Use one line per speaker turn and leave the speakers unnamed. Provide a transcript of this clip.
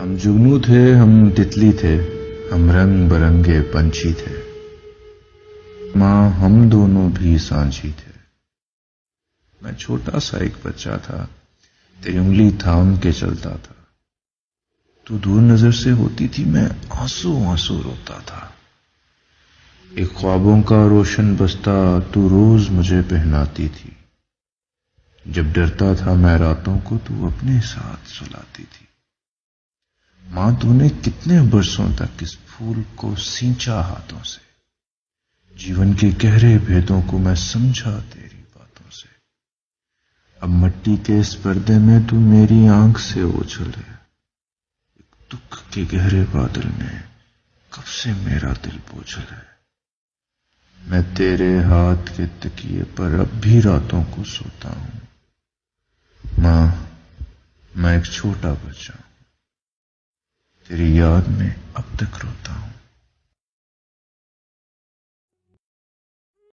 हम जुगनू थे, हम तितली थे, हम रंग बरंगे पंछी थे। माँ, हम दोनों भी सांझी थे। मैं छोटा सा एक बच्चा था, तेरी उंगली थाम के चलता था। तू दूर नज़र से होती थी, मैं आँसू आँसू रोता था। एक ख्वाबों का रोशन बस्ता, तू रोज मुझे पहनाती थी। जब डरता था मैं रातों को, तू अपने साथ सुलाती थी। माँ तूने कितने बरसों तक इस फूल को सींचा हाथों से? जीवन के गहरे भेदों को मैं समझा तेरी बातों से। अब मट्टी के इस पर्दे में तू मेरी आँख से ओझल है। एक दुख के गहरे बादल में कब से मेरा दिल बोझल है? मैं तेरे हाथ के तकिए पर अब भी रातों को सोता हूँ। माँ, मैं एक छोटा बच्चा हूँ। तेरी याद में अब तक रोता हूँ।